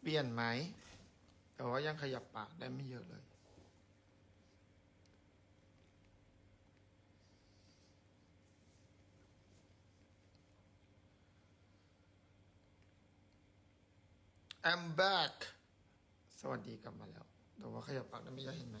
เปลี่ยนไหม แต่ว่ายังขยับปากได้ไม่เยอะเลย I'm back สวัสดีกลับมาแล้ว แต่ว่าขยับปากได้ไม่เยอะเห็นไหม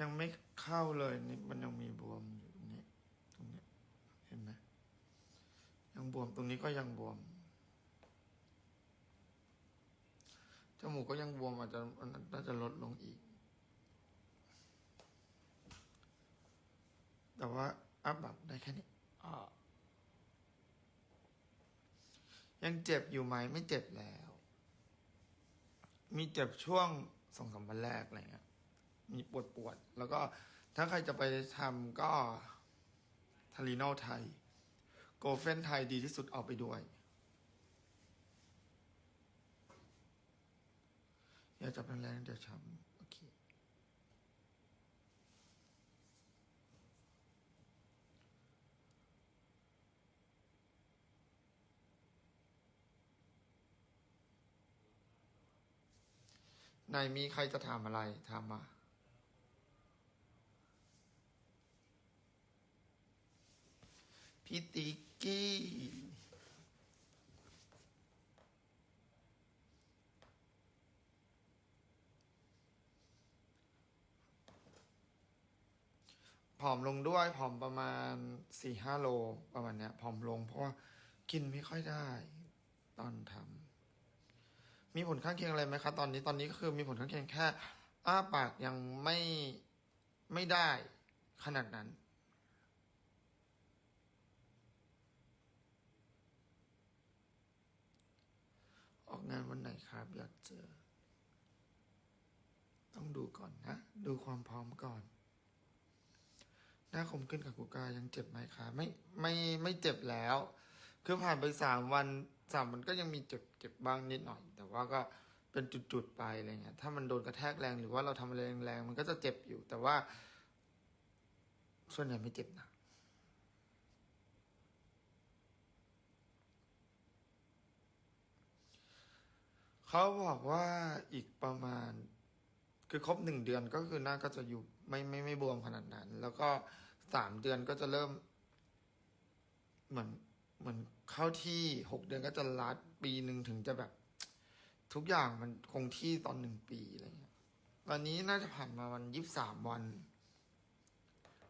ยังไม่เข้าเลยนี่มันยังมีบวมอยู่ตรงนี้ตรงนี้เห็นไหมยังบวมตรงนี้ก็ยังบวมจมูกก็ยังบวมอาจจะน่าจะลดลงอีก แต่ว่าอัพแบบได้แค่นี้ยังเจ็บอยู่ไหมไม่เจ็บแล้ว มีเจ็บช่วงสองสามวันแรกอะไรเงี้ย มีปวดปวดๆแล้วก็ถ้าใครจะไปทำก็ทารีโนไทย โกเฟนไทยดีที่สุดเอาไปด้วย อย่าจับแรงๆเดี๋ยวช้ำโอเคไหนมีใครจะถามอะไรถามมา พี่ติ๊กกี้ ผอมลงด้วย ผอมประมาณสี่ห้าโลประมาณเนี้ย ผอมลงเพราะว่ากินไม่ค่อยได้ ตอนทำ มีผลข้างเคียงอะไรไหมคะ ตอนนี้ตอนนี้ก็คือมีผลข้างเคียงแค่ อ้าปากยังไม่ไม่ได้ขนาดนั้น ออก งานวันไหนครับ อยากเจอ ต้องดูก่อนนะ ดูความพร้อมก่อน หน้าคมขึ้นกับกูกายังเจ็บไหมคะไม่ไม่ไม่เจ็บแล้ว คือผ่านไปสามวันสามวันก็ยังมีเจ็บเจ็บบ้างนิดหน่อย แต่ว่าก็เป็นจุดๆไปอะไรเงี้ย ถ้ามันโดนกระแทกแรงหรือว่าเราทำอะไรแรงๆมันก็จะเจ็บอยู่ แต่ว่า ส่วนใหญ่ไม่เจ็บนะ เขาบอกว่าอีกประมาณ คือครบหนึ่งเดือนก็คือหน้าก็จะอยู่ไม่ไม่ไม่บวมขนาดนั้น แล้วก็สามเดือนก็จะเริ่ม เหมือนเหมือนเข้าที่หกเดือนก็จะรัดปีหนึ่งถึงจะแบบ ทุกอย่างมันคงที่ตอนหนึ่งปีอะไรเงี้ยวันนี้น่าจะผ่านมาวันยี่สิบสามวัน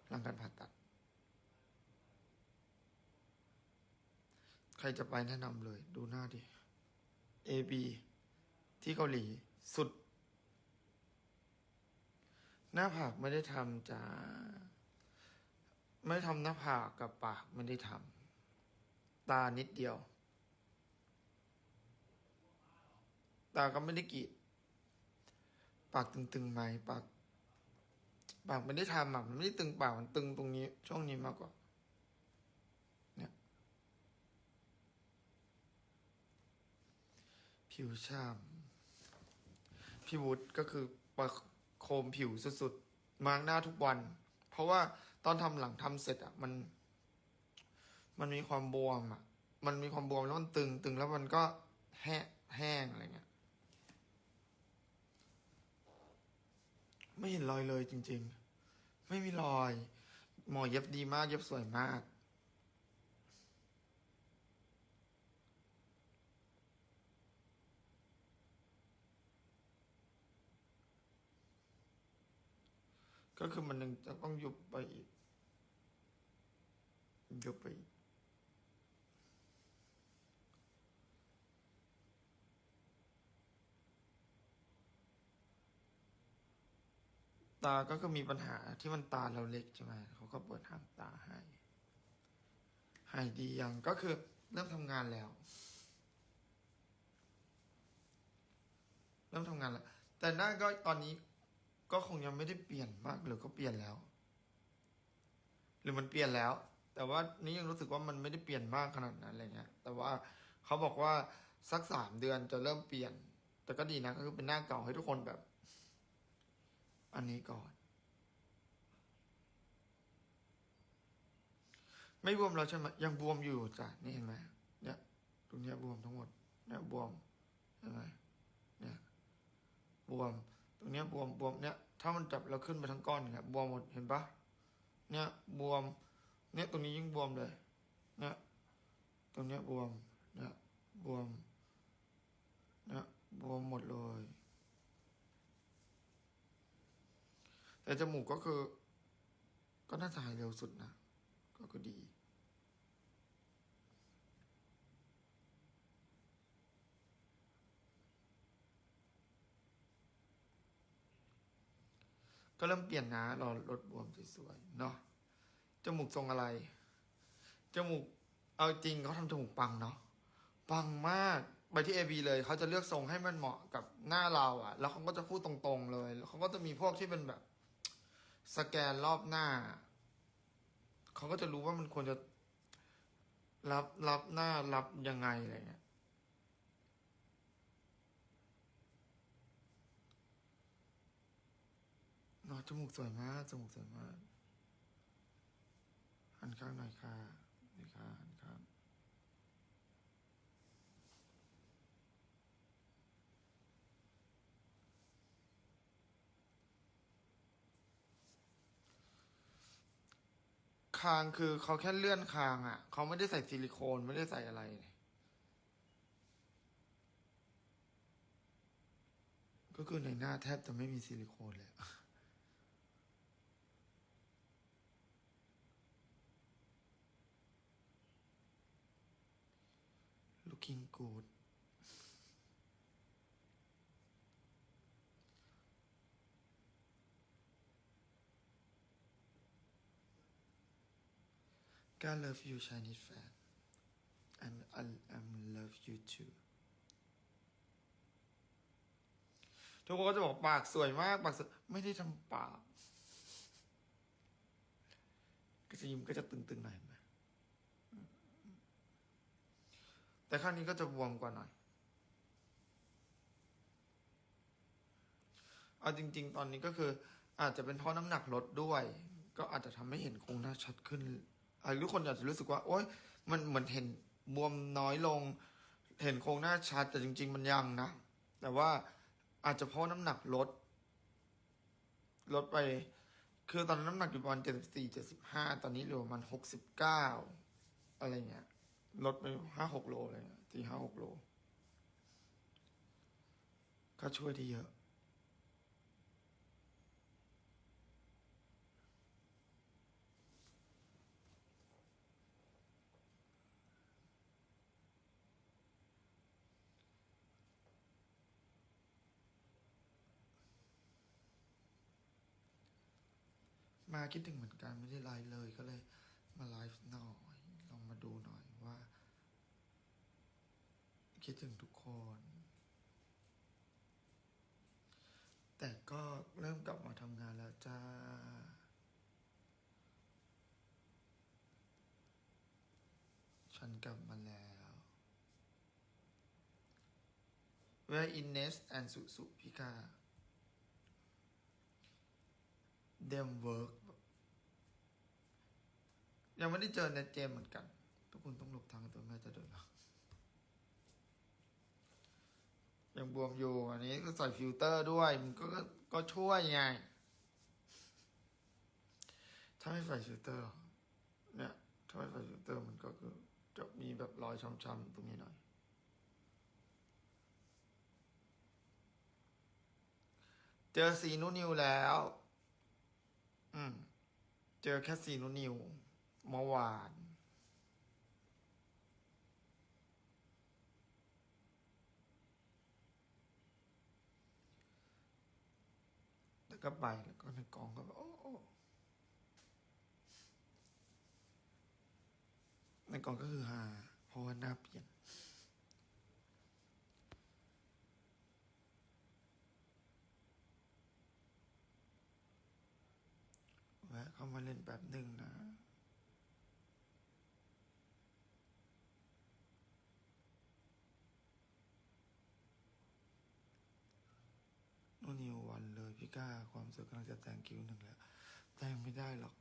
หลังการผ่าตัด ใครจะไปแนะนำเลย ดูหน้าดิ AB ที่เกาหลีสุด หน้าผากไม่ได้ทำจ้าไม่ทำหน้าผากกับปากไม่ได้ทำตานิดเดียว ตาก็ไม่ได้กรีดปากตึงๆไหมปากปากไม่ได้ทำอะมันไม่ได้ตึงปากมันตึงตรงนี้ ช่วงนี้มากกว่า เนี่ย ผิวช่ำ พี่วุฒิก็คือประโคมผิวสุดๆ มาร์กหน้าทุกวัน เพราะว่าตอนทำหลังทำเสร็จอะมัน มันมีความบวมอะ มันมีความบวมแล้วมันตึงตึงแล้วมันก็แห้แห้งอะไรเงี้ย ไม่เห็นรอยเลยจริง ๆ ไม่มีรอย หมอเย็บดีมาก เย็บสวยมาก ก็คือมันยังจะต้องยุบไปอีก ยุบไปตาก็คือมีปัญหาที่มันตาเราเล็กใช่ไหมเขาก็เปิดหางตาให้ให้ดียังก็คือเริ่มทำงานแล้ว เริ่มทำงานแล้ว แต่หน้าก็ตอนนี้ ก็คงยังไม่ได้เปลี่ยนมากหรือก็เปลี่ยนแล้ว หรือมันเปลี่ยนแล้ว แต่ว่านี่ยังรู้สึกว่ามันไม่ได้เปลี่ยนมากขนาดนั้นอะไรเงี้ย แต่ว่าเขาบอกว่าสักสามเดือนจะเริ่มเปลี่ยน แต่ก็ดีนะก็คือเป็นหน้าเก่าให้ทุกคนแบบ อันนี้ก่อน ไม่บวมแล้วใช่ไหมยังบวมอยู่จ้ะนี่เห็นไหมเนี่ยตรงเนี้ยบวมทั้งหมด เนี่ยบวมเห็นไหมเนี่ยบวม ตรงเนี้ยบวมบวมเนี่ยถ้ามันจับแล้วขึ้นไปทั้งก้อนเนี่ยบวมหมดเห็นปะเนี่ยบวมเนี่ยตรงนี้ยิ่งบวมเลยเนี่ยตรงเนี้ยบวมเนี่ยบวมเนี่ยบวมหมดเลย แต่จมูกก็คือ ก็น่าจะหายเร็วสุดนะก็ก็ดี ก็เริ่มเปลี่ยนนะรอลดบวมสวยๆเนาะจมูกทรงอะไรจมูกเอาจริงเขาทำจมูกปังเนาะปังมากไปที่ AB เลยเขาจะเลือกทรงให้มันเหมาะกับหน้าเราอะ แล้วเขาก็จะพูดตรงๆเลยแล้วเขาก็จะมีพวกที่เป็นแบบ สแกนรอบหน้าเขาก็จะรู้ว่ามันควรจะรับรับหน้ารับยังไงอะไรเงี้ย นาจมูกสวยมาก จมูกสวยมาก หันข้างหน่อยค่ะนี่ค่ะหันข้างคางคือเขาแค่เลื่อนคางอะ่ะ เขาไม่ได้ใส่ซิลิโคนไม่ได้ใส่อะไรก็คือในหน้าแทบจะไม่มีซิลิโคนเลย looking good ก็ love you Chinese fan and I I'm love you too ทุกคนก็จะบอกปากสวยมาก ปากสวยไม่ได้ทำปาก ก็จะยิ้มก็จะตึงๆหน่อยนไหม แต่ข้างนี้ก็จะบวมกว่าหน่อย เอาจริง ๆ ตอนนี้ก็คือ อาจจะเป็นเพราะน้ำหนักลดด้วย ก็อาจจะทำให้เห็นโครงหน้าชัดขึ้นอาทุกคนอาจจะรู้สึกว่า โอ๊ยมันเหมือนเห็นบวมน้อยลง เห็นโครงหน้าชัด แต่จริง ๆ มันยังนะ แต่ว่าอาจจะเพราะน้ำหนักลด ลดไป คือตอนนั้นน้ำหนักอยู่ประมาณเจ็ดสิบสี่เจ็ดสิบห้าตอนนี้เหลือประมาณหกสิบเก้าอะไรเงี้ย ลดไปห้าหกโลเลยสี่ห้าหกโล ก็ช่วยได้เยอะ มาคิดถึงเหมือนกันไม่ได้ไลฟ์เลยก็เลยมาไลฟ์หน่อย ลองมาดูหน่อย ว่า คิดถึงทุกคน แต่ก็เริ่มกลับมาทำงานแล้วจ้า ฉันกลับมาแล้ว Where Ines and สุสุพิกา them work ยังไม่ได้เจอในเจมเหมือนกัน กคนต้องหลบทางตัวแม่จะเดินหรอยังบวมอยู่ อันนี้ก็ใส่ฟิลเตอร์ด้วย มันก็ก็ช่วยไง ถ้าไม่ใส่ฟิลเตอร์ เนี่ย ถ้าไม่ใส่ฟิลเตอร์มันก็คือจะมีแบบรอยช้ำๆตรงนี้หน่อย เจอสีนูนิวแล้ว อืม เจอแค่สีนูนิวเมื่อวาน ก็ไปแล้วก็ในกองก็โอ้ในกองก็คือฮาเพราะว่าหน้าเปลี่ยน แวะเข้ามาเล่นแบบหนึ่งนะ ก้า ความสุขกำลังจะแต่งคิวหนึ่งแล้ว แต่งไม่ได้หรอก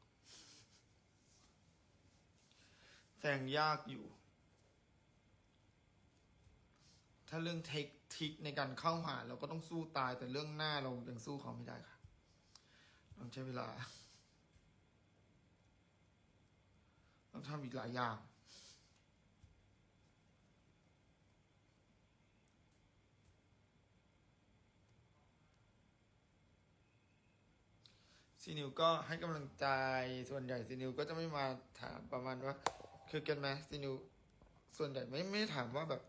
แต่งยากอยู่ ถ้าเรื่องเทคทิกในการเข้าหา เราก็ต้องสู้ตายแต่เรื่องหน้าเรายังสู้เขาไม่ได้ค่ะต้องใช้เวลา ต้องทำอีกหลายอย่าง ซีนิวก็ให้กำลังใจส่วนใหญ่ซีนิวก็จะไม่มาถามประมาณว่า คือกันไหมซีนิวส่วนใหญ่ไม่ไม่ถามว่าแบบ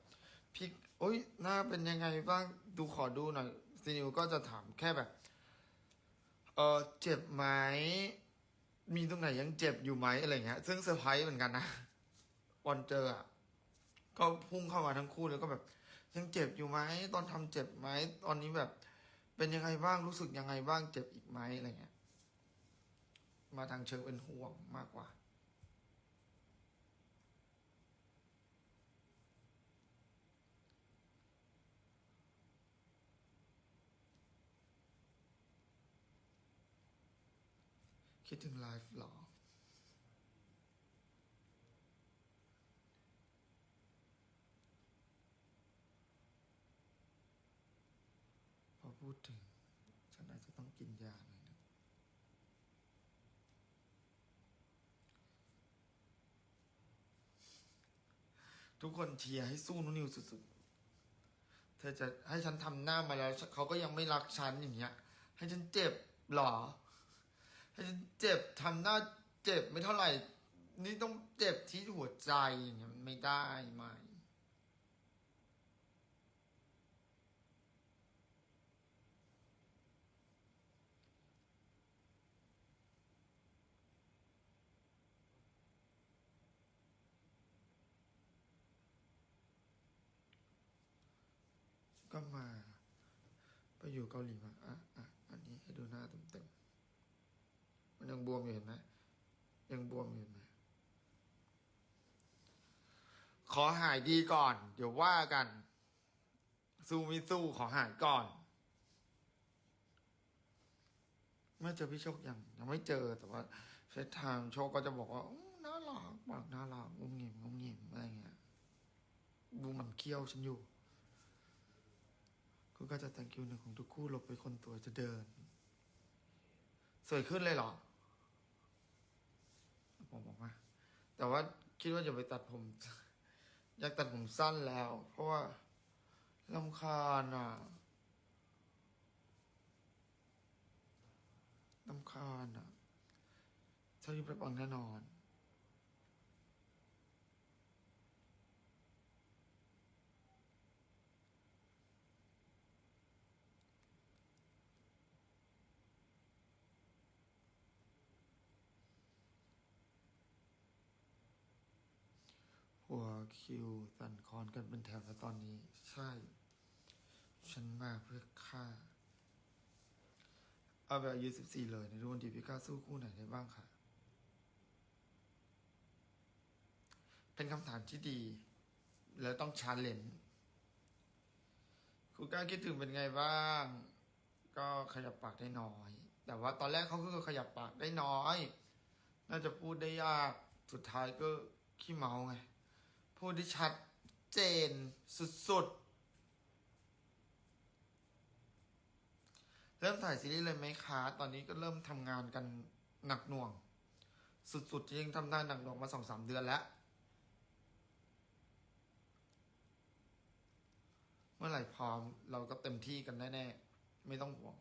พี่โอ๊ยหน้าเป็นยังไงบ้างดูขอดูหน่อยซีนิวก็จะถามแค่แบบ เออเจ็บไหมมีตรงไหนยังเจ็บอยู่ไหมอะไรเงี้ย ซึ่งเซอร์ไพรส์เหมือนกันนะวันเจออะก็พุ่งเข้ามาทั้งคู่เลยก็แบบ ยังเจ็บอยู่ไหมตอนทำเจ็บไหมตอนนี้แบบ เป็นยังไงบ้างรู้สึกยังไงบ้างเจ็บอีกไหมอะไรเงี้ย มาทางเชิงเป็นห่วงมากกว่า คิดถึงไลฟ์หรอพอพูดถึง ฉันอาจจะต้องกินยาหน่อย ทุกคนเชียร์ให้สู้นุนิวสุดๆ เธอจะให้ฉันทำหน้ามาแล้วเขาก็ยังไม่รักฉันอย่างเงี้ย ให้ฉันเจ็บหรอ ให้ฉันเจ็บทำหน้าเจ็บไม่เท่าไหร่ นี่ต้องเจ็บที่หัวใจอย่างเงี้ยไม่ได้ไหม ก็มา ไปอยู่เกาหลีมาอะอะอันนี้ให้ดูหน้าเต็มๆมันยังบวมอยู่เห็นไหมยังบวมอยู่เห็นไหมขอหายดีก่อน เดี๋ยวว่ากัน สู้ไม่สู้ขอหายก่อน เมื่อเจอพี่โชคยังยังไม่เจอแต่ว่าเฟซไทม์โชคก็จะบอกว่าน่ารักปากน่ารักงุ้มงิมงุ้มงิมอะไรเงี้ยดูมันเคี้ยวฉันอยู่ คุณก็จะแต่งคิวหนึ่งของทุกคู่หลบไปคนตัวจะเดิน สวยขึ้นเลยเหรอผมบอกว่าแต่ว่าคิดว่าจะไปตัดผม อยากตัดผมสั้นแล้ว เพราะว่าลำคาญอะลำคาญอะชอบยิ้มประปังแน่นอน หัว คิวสั่นคลอนกันเป็นแถวแล้วตอนนี้ ใช่ ฉันมาเพื่อฆ่า เอาแบบอายุสิบสี่เลยในรุ่นดีพิก้าสู้คู่ไหนได้บ้างค่ะ เป็นคำถามที่ดี แล้วต้องชาเลนจ์คุณกล้าคิดถึงเป็นไงบ้าง ก็ขยับปากได้น้อย แต่ว่าตอนแรกเขาคือขยับปากได้น้อย น่าจะพูดได้ยาก สุดท้ายก็ขี้เมาไง พูดที่ชัดเจนสุดๆ เริ่มถ่ายซีรีส์เลยไหมคะ ตอนนี้ก็เริ่มทำงานกันหนักหน่วง สุดๆจริงๆทำได้หนักหน่วงมาสองสามเดือนแล้ว เมื่อไหร่พร้อมเราก็เต็มที่กันแน่ๆ ไม่ต้องห่วง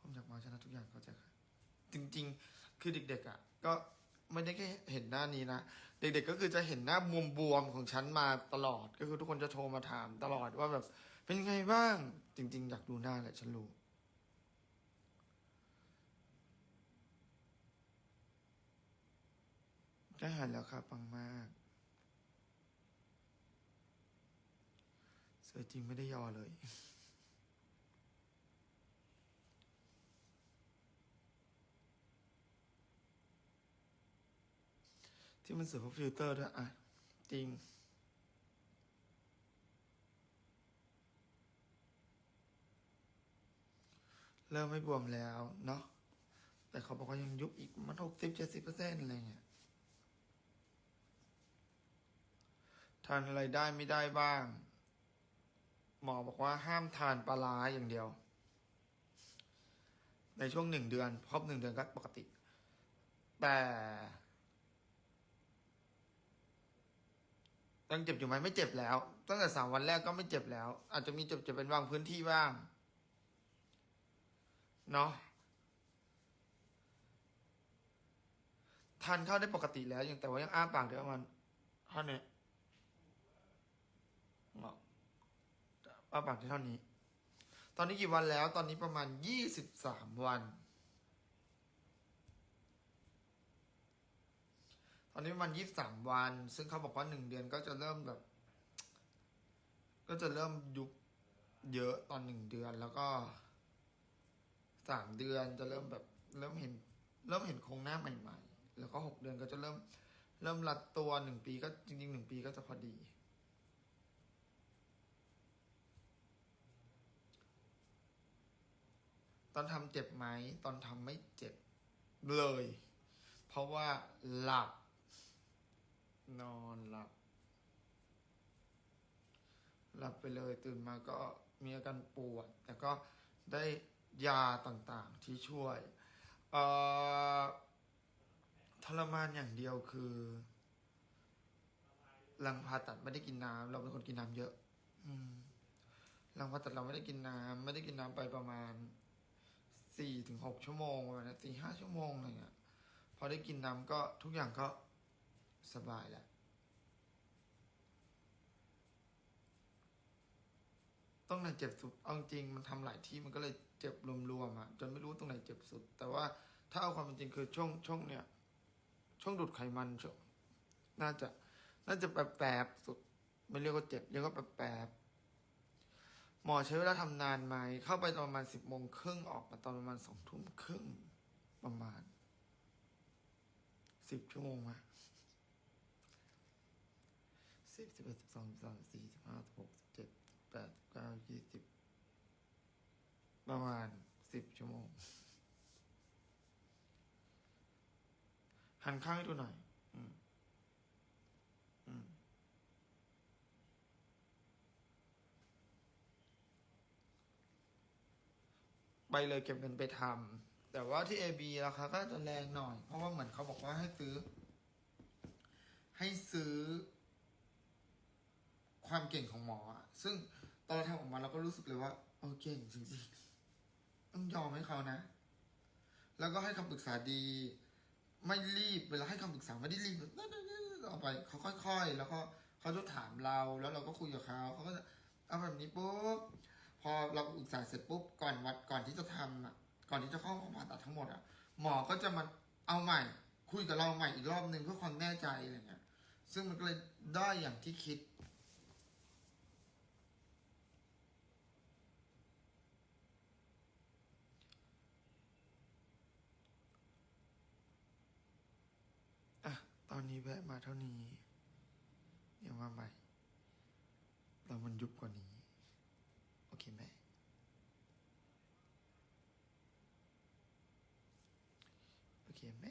ผมอยากมา ชนะทุกอย่างเข้าใจค่ะจริง ๆ คือเด็ก ๆ อะ ก็ไม่ได้แค่เห็นหน้านี้นะ เด็ก ๆ ก็คือจะเห็นหน้าบวมๆของฉันมาตลอด ก็คือทุกคนจะโทรมาถามตลอดว่าแบบ เป็นไงบ้าง จริง ๆ อยากดูหน้าแหละฉันรู้พใกล้หายแล้วครับปังมาก เสือจริงไม่ได้ยอเลย ที่มันเสือพราะฟิลเตอร์ด้วยอะ จริง เริ่มไม่บวมแล้วเนาะแต่เขาบอกว่ายังยุบอีกมันหกสิบเจ็ดสิบเปอร์เซ็นต์อะไรเงี้ยทานอะไรได้ไม่ได้บ้าง หมอบอกว่าห้ามทานปลาร้าอย่างเดียว ในช่วงหนึ่งเดือน ครบหนึ่งเดือนก็ปกติ แต่ ยังเจ็บอยู่ไหมไม่เจ็บแล้ว ตั้งแต่สามวันแรกก็ไม่เจ็บแล้ว อาจจะมีเจ็บเจ็บเป็นบางพื้นที่บ้างเนาะทานข้าวได้ปกติแล้วยังแต่ว่ายังอ้าปากได้ประมาณเท่านี้เนาะอ้าปากได้เท่านี้ ตอนนี้กี่วันแล้ว ตอนนี้ประมาณยี่สิบสามวัน ตอนนี้มาณยี่สิบสามวัน ซึ่งเขาบอกว่าหนึ่งเดือนก็จะเริ่มแบบ ก็จะเริ่มยุบเยอะตอนหนึ่งเดือนแล้วก็สามเดือนจะเริ่มแบบเริ่มเห็น เริ่มเห็นโครงหน้าใหม่ๆ แล้วก็หกเดือนก็จะเริ่ม เริ่มรัดตัวหนึ่งปีก็จริงๆหนึ่งปีก็จะพอดีตอนทำเจ็บไหม ตอนทำไม่เจ็บเลย เพราะว่าหลับ นอนหลับ หลับไปเลยตื่นมาก็มีอาการปวด แต่ก็ได้ยาต่างๆที่ช่วยเอ่อทรมานอย่างเดียวคือ หลังผ่าตัดไม่ได้กินน้ำเราเป็นคนกินน้ำเยอะ อืมหลังผ่าตัดเราไม่ได้กินน้ำไม่ได้กินน้ำไปประมาณสี่ถึงหกชั่วโมงประมาณสี่ห้าชั่วโมงอะไรเงี้ยพอได้กินน้ำก็ทุกอย่างก็ สบายแหละตรงไหนเจ็บสุด เอาจริงมันทำหลายที่มันก็เลยเจ็บรวมๆอะจนไม่รู้ตรงไหนเจ็บสุด แต่ว่าถ้าเอาความเป็นจริงคือช่วงช่วงเนี้ยช่วงดูดไขมันช่วงน่าจะ น่าจะแปบๆสุด ไม่เรียกว่าเจ็บเรียกว่าแปบๆหมอใช้เวลาทำนานไหมเข้าไปตอนประมาณสิบโมงครึ่งออกมาตอนประมาณสองทุ่มครึ่งประมาณสิบชั่วโมงอะ สิบสิบเอ็ดสิบสองสิบสามสิบสี่สิบห้าสิบหกสิบเจ็ดสิบแปดสิบเก้ายี่สิบประมาณสิบชั่วโมง หันข้างให้ดูหน่อย อืม อืม ไปเลยเก็บเงินไปทำ แต่ว่าที่ AB ราคาก็จะแรงหน่อย เพราะว่าเหมือนเขาบอกว่าให้ซื้อ ให้ซื้อ ความเก่งของหมออะซึ่งตอนเราทำออกมาเราก็รู้สึกเลยว่าเออเก่งจริงๆต้องยอมให้เขานะ แล้วก็ให้คำปรึกษาดี ไม่รีบเวลาให้คำปรึกษาไม่ได้รีบแบบเอาไปเขาค่อยๆ แล้วก็เขาจะถามเราแล้วเราก็คุยกับเขาเขาก็จะเอาแบบนี้ปุ๊บพอเราปรึกษาเสร็จปุ๊บก่อนวัดก่อนที่จะทำอะ ก่อนที่จะเข้าห้องผ่าตัดทั้งหมดอะหมอก็จะมาเอาใหม่ คุยกับเราใหม่อีกรอบหนึ่งเพื่อความแน่ใจอะไรเงี้ยซึ่งมันก็เลยได้อย่างที่คิด อ่ะตอนนี้แวะมาเท่านี้ เดี๋ยวมาใหม่ เรามันยุบกว่านี้ โอเคไหมโอเคไหม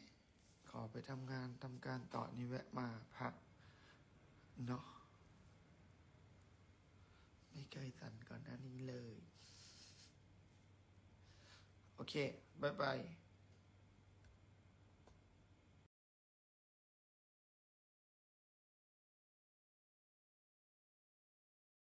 ขอไปทำงานทำการต่อนี้แวะมาพักเนาะไม่ไกลสันก่อนหน้านี้เลย โอเคบายบาย